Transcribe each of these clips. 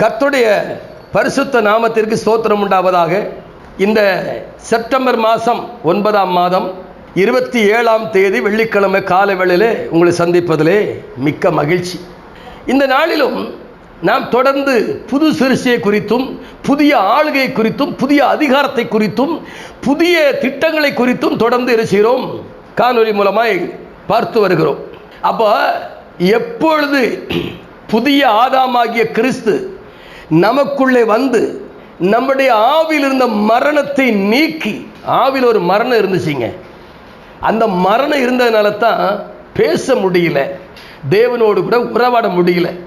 கர்த்துடைய பரிசுத்த நாமத்திற்கு ஸ்தோத்திரம் உண்டாவதாக. இந்த செப்டம்பர் மாதம் ஒன்பதாம் மாதம் இருபத்தி ஏழாம் தேதி வெள்ளிக்கிழமை காலை வேளையில் உங்களை சந்திப்பதிலே மிக்க மகிழ்ச்சி. இந்த நாளிலும் நாம் தொடர்ந்து புது சிறுசியை குறித்தும் புதிய ஆளுகை குறித்தும் புதிய அதிகாரத்தை குறித்தும் புதிய திட்டங்களை குறித்தும் தொடர்ந்து இருக்கிறோம் காணொலி மூலமாய் பார்த்து வருகிறோம். அப்போ எப்பொழுது புதிய ஆதாமாகிய கிறிஸ்து நமக்குள்ளே வந்து நம்முடைய ஆவில் இருந்த மரணத்தை நீக்கி ஆவில் ஒரு மரணம் இருந்துச்சுங்க. அந்த மரணம் இருந்ததுனால தான் பேச முடியல. தேவனோடு கூட உறவாட முடியல.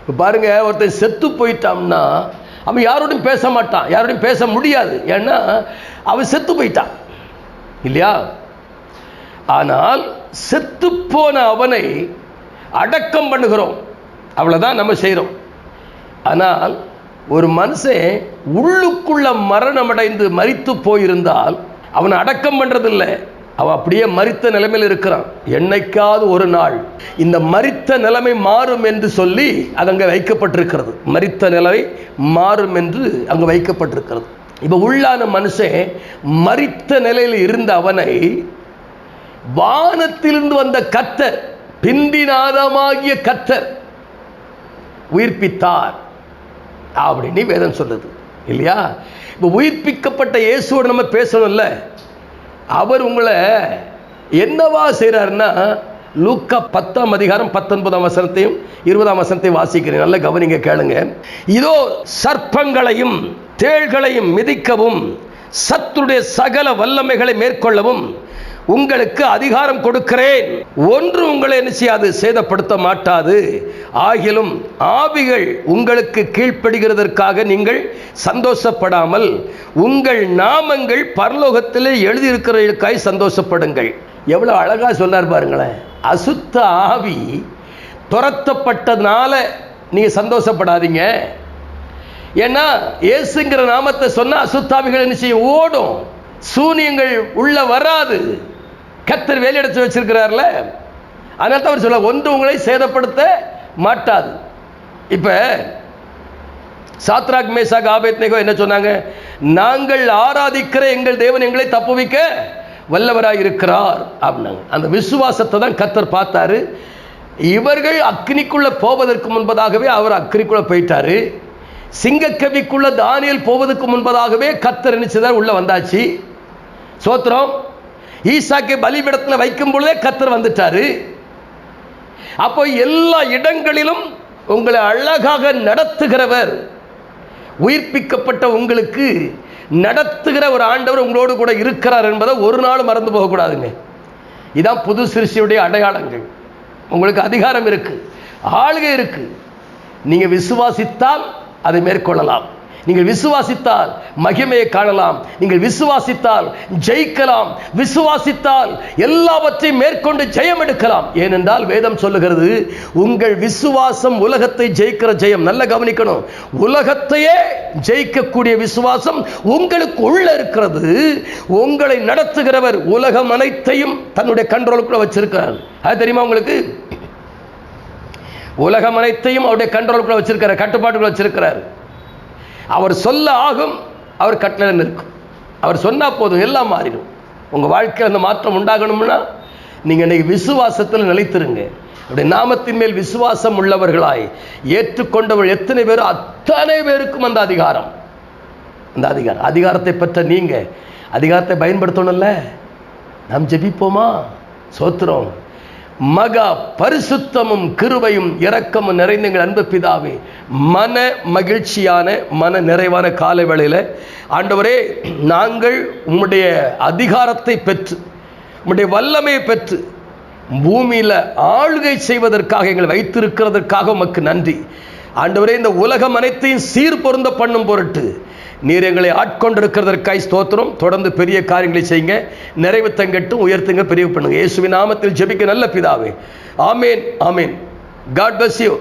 இப்போ பாருங்க ஒருத்தன் செத்து போயிட்டான்னா அவன் யாரோடையும் பேச மாட்டான் யாரோடையும் பேச முடியாது. ஏன்னா அவன் செத்து போயிட்டான். இல்லையா? ஆனால் செத்து போன அவனை அடக்கம் பண்ணுகிறோம். அவ்வளோதான் நம்ம செய்கிறோம் ஆனால் ஒரு மனுஷன் உள்ளுக்குள்ள மரணம் அடைந்து மறித்து போயிருந்தால் அவனை அடக்கம் பண்ணுறதில்லை அவன் அப்படியே மரித்த நிலைமையில் இருக்கிறான். என்னைக்காவது ஒரு நாள் இந்த மரித்த நிலைமை மாறும் என்று சொல்லி அது அங்கே வைக்கப்பட்டிருக்கிறது. மரித்த நிலை மாறும் என்று அங்கே வைக்கப்பட்டிருக்கிறது. இப்போ உள்ளான மனுஷன் மறித்த நிலையில் இருந்த அவனை வானத்திலிருந்து வந்த கத்தர் பிந்திநாதமாகிய கத்தர் உயிர்ப்பித்தார். அப்படின்னு வேதம் சொல்லுது. இல்லையா? இப்போ உயிர்ப்பிக்கப்பட்ட இயேசுவோடு நம்ம பேசணும்ல. அவர் உங்களை என்னவா செய்கிறாருன்னா லூக்கா பத்தாம் அதிகாரம் பத்தொன்பதாம் வசனத்தையும் இருபதாம் வசனத்தையும் வாசிக்கிறேன். நல்ல கவனிங்க கேளுங்க. இதோ சர்ப்பங்களையும் தேள்களையும் மிதிக்கவும் சத்துடைய சகல வல்லமைகளை மேற்கொள்ளவும் உங்களுக்கு அதிகாரம் கொடுக்கிறேன். ஒன்று உங்களை என்ன செய்யாது? சேதப்படுத்த மாட்டாது. ஆகிலும் ஆவிகள் உங்களுக்கு கீழ்ப்படுகிறதற்காக நீங்கள் சந்தோஷப்படாமல் உங்கள் நாமங்கள் பரலோகத்தில் எழுதியிருக்கிறவர்களுக்காய் சந்தோஷப்படுங்கள். எவ்வளோ அழகாக சொன்னார் பாருங்களேன். அசுத்த ஆவி துரத்தப்பட்டதுனால நீங்கள் சந்தோஷப்படாதீங்க. ஏன்னா இயேசுங்கிற நாமத்தை சொன்னால் அசுத்தாவிகள் என்ன செய்யும்? ஓடும். சூனியங்கள் உள்ள வராது. கத்தர் வேலையடைச்சு வச்சிருக்கிறார்ல. அதனால தான் அவர் சொல்ல ஒன்று உங்களை சேதப்படுத்த மாட்டாது. இப்போ சாத்ராக் மேசாக் ஆபேத்னேகோ என்ன சொன்னாங்க? நாங்கள் ஆராதிக்கிற எங்கள் தேவன் எங்களை தப்புவிக்க வல்லவராக இருக்கிறார் அப்படின்னாங்க. அந்த விசுவாசத்தை தான் கத்தர் பார்த்தாரு. இவர்கள் அக்னிக்குள்ளே போவதற்கு முன்பதாகவே அவர் அக்னிக்குள்ளே போயிட்டாரு. சிங்கக்கவிக்குள்ளே தானியல் போவதற்கு முன்பதாகவே கத்தர் நினைச்சதார் உள்ளே வந்தாச்சு. சோத்திரம் ஈசாக்கை பலிபிடத்தில் வைக்கும் பொழுதே கத்தர் வந்துட்டாரு. அப்போ எல்லா இடங்களிலும் உங்களை அழகாக நடத்துகிறவர் உயிர்ப்பிக்கப்பட்ட உங்களுக்கு நடத்துகிற ஒரு ஆண்டவர் உங்களோடு கூட இருக்கிறார் என்பதை ஒரு நாள் மறந்து போகக்கூடாதுங்க. இதான் புது சிருஷ்டியுடைய அடையாளங்கள். உங்களுக்கு அதிகாரம் இருக்கு ஆளுகை இருக்கு. நீங்க விசுவாசித்தால் அதை மேற்கொள்ளலாம். நீங்கள் விசுவாசித்தால் மகிமையை காணலாம். நீங்கள் விசுவாசித்தால் ஜெயிக்கலாம். விசுவாசித்தால் எல்லாவற்றையும் மேற்கொண்டு ஜெயம் எடுக்கலாம். ஏனென்றால் வேதம் சொல்லுகிறது உங்கள் விசுவாசம் உலகத்தை ஜெயிக்கிற ஜெயம். நல்ல கவனிக்கணும். உலகத்தையே ஜெயிக்கக்கூடிய விசுவாசம் உங்களுக்கு உள்ள இருக்கிறது. உங்களை நடத்துகிறவர் உலகம் அனைத்தையும் தன்னுடைய கண்ட்ரோலுக்குள்ள வச்சிருக்கிறார். அது தெரியுமா உங்களுக்கு? உலகம் அனைத்தையும் அவருடைய கண்ட்ரோலுக்குள்ள வச்சிருக்கிறார் கட்டுப்பாட்டுக்குள்ள வச்சிருக்கிறார். அவர் சொல்ல ஆகும் அவர் கட்டளை நிற்கும் அவர் சொன்னால் போதும் எல்லாம் மாறிடும். உங்கள் வாழ்க்கையில் அந்த மாற்றம் உண்டாகணும்னா நீங்கள் இன்னைக்கு விசுவாசத்தில் நிலைத்திருங்க. அப்படி நாமத்தின் மேல் விசுவாசம் உள்ளவர்களாய் ஏற்றுக்கொண்டவர்கள் எத்தனை பேர் அத்தனை பேருக்கும் அந்த அதிகாரம். அந்த அதிகாரம். அதிகாரத்தை பெற்ற நீங்கள் அதிகாரத்தை பயன்படுத்தணும்ல? நாம் ஜெபிப்போமா? சோத்திரம். மகா பரிசுத்தமும் கிருபையும் இரக்கமும் நிறைந்த எங்கள் அன்பு பிதாவே மன மகிழ்ச்சியான மன நிறைவான காலை வேளையில் ஆண்டவரே நாங்கள் உம்முடைய அதிகாரத்தை பெற்று உம்முடைய வல்லமையை பெற்று பூமியில் ஆளுகை செய்வதற்காக எங்களை வைத்திருக்கிறதற்காக உமக்கு நன்றி. ஆண்டவரே இந்த உலகம் அனைத்தையும் சீர் பொருந்த பண்ணும் பொருட்டு நீர் எங்களை ஆட்கொண்டிருக்கிறதற்காய் ஸ்தோத்திரம். தொடர்ந்து பெரிய காரியங்களை செய்யுங்க. நிறைவு தங்கட்டும் உயர்த்துங்க பெரிய பண்ணுங்க. இயேசுவின் நாமத்தில் ஜெபிக்க நல்ல பிதாவே. ஆமேன் ஆமேன். God bless you